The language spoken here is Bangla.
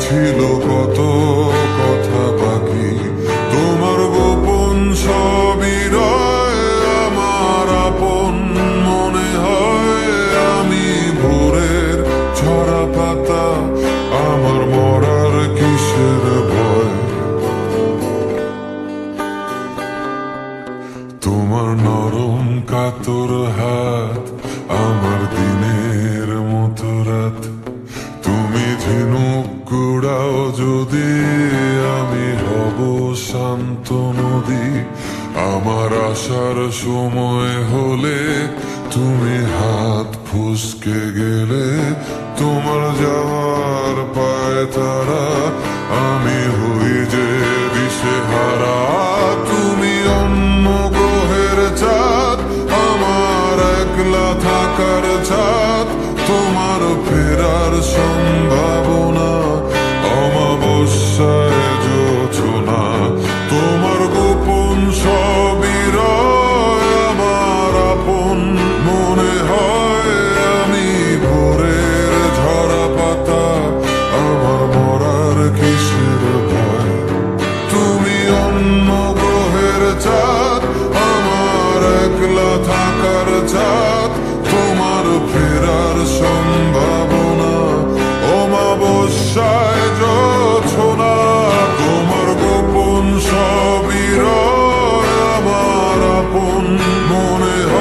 ছিল কত কথা বাকি তোমার গোপন সবই আমার আপন মনে হয় আমি ভোরের ছড়া পাতা, আমার মরার কিসের ভয়? তোমার নরম কাতর হাত যদি আমি হব শান্ত নদী, আমার আসার সময় হলে তুমি হাত ফুসকে গেলে, তোমার যাওয়ার পায় তারা, আমি হই যে দিশেহারা। তুমি অন্য গ্রহের চাঁদ, আমার একলা থাকার ছাদ তোমার ফেরার সম্ভাবনা One morning.